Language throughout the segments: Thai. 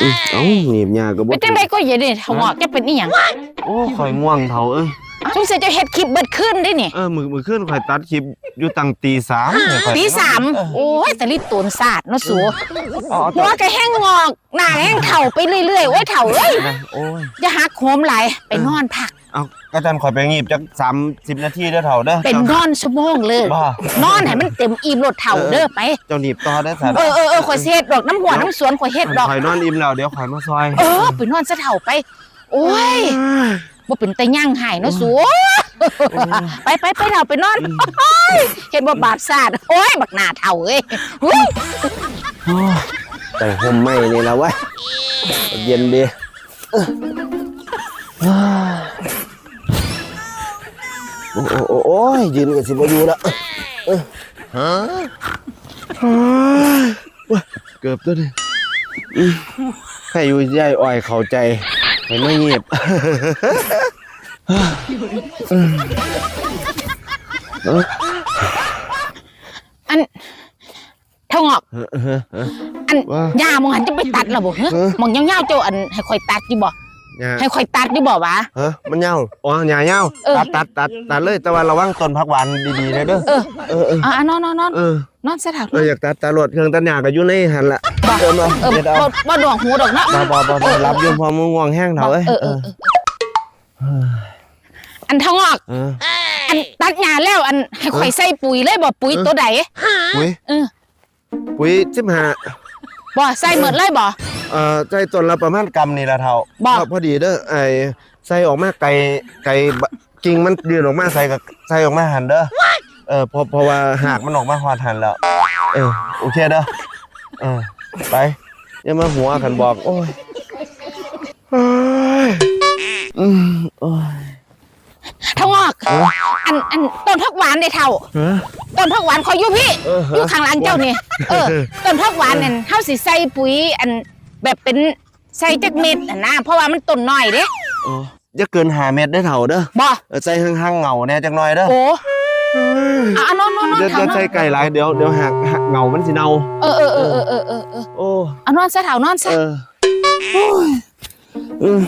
อืมเอ้าหนีบยาก็บ่เป็นจังไดก็อย่าดิเฒ่างอกจะเป็นอีหยังโอ้ข่อยง่วงเฒ่าเอ้ยสงสัยจะเฮ็ดคลิปเบิดขึ้นได้นี่เออมื้อมื้อคืนข่อยตัดคลิปอยู่ตั้งตีสามเนี่ยข่อยตีสามโอ้ยแต่รีบตูนศาสตร์เนาะสูเอาเอาหัวก็แห้งงอก หน้าแห้งเฒ่าไปเรื่อยๆโอ้ยเฒ่าเอ้ยเอาโอ้ยอย่าหักโหมหลายไปนอนพัก เอาก็จันข่อยไปงีบจัก30นาทีเด้อเฒ่าเด้อเป็นนอนชั่วโมงเลยบ้านอนให้มันเต็มอิ่มรถเฒ่าเด้อไป เจ้าหนีบต่อได้อสัตว์เออเออเออข่อยสิเฮ็ดดอกน้ำหัวน้ำสวนข่อยเฮ็ดดอกข่อยนอนอิ่มแล้วเดี๋ยวข่อยมาซอย เออไปนอนซะเฒ่าไป โอ้ยบ่เป็นตาย่างหายเนาะสูไปไปไปเฒ่าไปนอนโอ้ยเห็นบ่บาปศาสตร์โอ้ยบักหน้าเฒ่าเอ้ยหุ้ยแต่ห่มไหม้นี่ละเว้ยเย็นดีเออ โอ้โอ้โอ้ยยืนกันสิบอยู่ละเออฮะเกือบตัวนึงอืมให้อยู่ยายอ้อยเข้าใจให้ไม่เงียบอันเฒ่างอกเออเออเอออันว่าย่ามองหันจะไปตัดแล้วบ่ฮะเออมองยาวๆเจ้าอันให้ข่อยตัดดิบ่บ่ ให้ข่อยตัดดิบ่วะเฮ้ยมันเงาอ๋อหญ้าเงาเออตัดตัดตัดตัดเลย แต่ว่าระวังต้นผักหวานดีๆนะเด้อเออเออเอออะนอนนอนนอนเออนอนซะเฒ่าเอออยากตัดตาโหลดเครื่องตัดหญ้าก็อยู่ในหันละบ่เออมาเออเด็ดเอาบ่บ่ดวงหูดอกเนาะบ่บ่บ่บ่รับอยุ่พอมึงง่วงแห้งเถาเอ้ยเออเออเอออันเฒ่างอกเอออันตัดหญ้าแล้ว อันให้ข่อยใส่ปุ๋ยเลยบ่ปุ๋ยตัวใดปุ๋ยเออปุ๋ยสิบห้าบ่ใส่หมดเลยบ่ เอ่อใจต้นละประมาณกำนี่ละเท่าบ่พอพอดีเด้อไอ้ใส่ออกมาไกลไกลบะกิ่งมันยืนออกมาใส่กับใส่ออกมาหันเด้อเออเพราะเพราะว่าหากมันออกมาหอดหันแล้วเออโอเคเด้อเออไปอย่ามาหัวขันบอกโอ้ยโอ้ยอืมโอ้ยเฒ่างอกอันอันต้นผักหวานได้เฒ่าเออต้นผักหวานขอยอยู่พี่เอออยู่ข้างหลังเจ้านี่เออต้นผักหวานนั่นเฮาสิใส่ปุ๋ยอัน แบบเป็นใส่จักเม็ดน่ะนะเพราะว่ามันต้นน้อยเด้โอ้อย่าเกินหาเม็ดได้อเถ่าเด้อบ่เออใจห่างๆเหงาแน่จักหน่อยเด้อโอ้อะนอนนอนนอนเดี๋ยวเฒ่าเดี๋ยวนอใจนไก่หลายเดี๋ยวเดี๋ยวหักหักเหงามันสิเน่าเออเออเออเออเออเออเออโอ้เอานอนซะเฒ่านอนซะเออโอ้ยเออ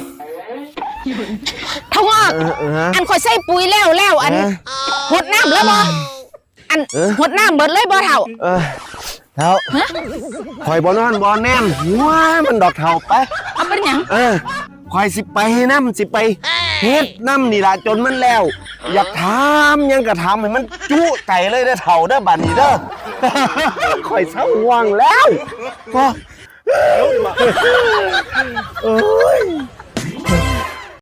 เฒ่างอกเออเออฮะอันข่อยใส่ปุ๋ยแล้วแล้วอันฮะหดน้ำแล้วบ่อันเออหดน้ำเบิดเลยบ่เฒ่า เออเท่าคอยบอนอนบอนแนมว้ายมันดอกเท่าไปเอาเป็นหยังเออคอยสิไปให้น้ำสิไปเฮ็ดน้ำนี่ล่ะจนมันแล้ว อยากทำหยังก็ทำให้มันจุใจเลยเด้อเท่าเด้อบัดนี้เด้อ คอยเศร้าห่วงแล้วพอโอ้ย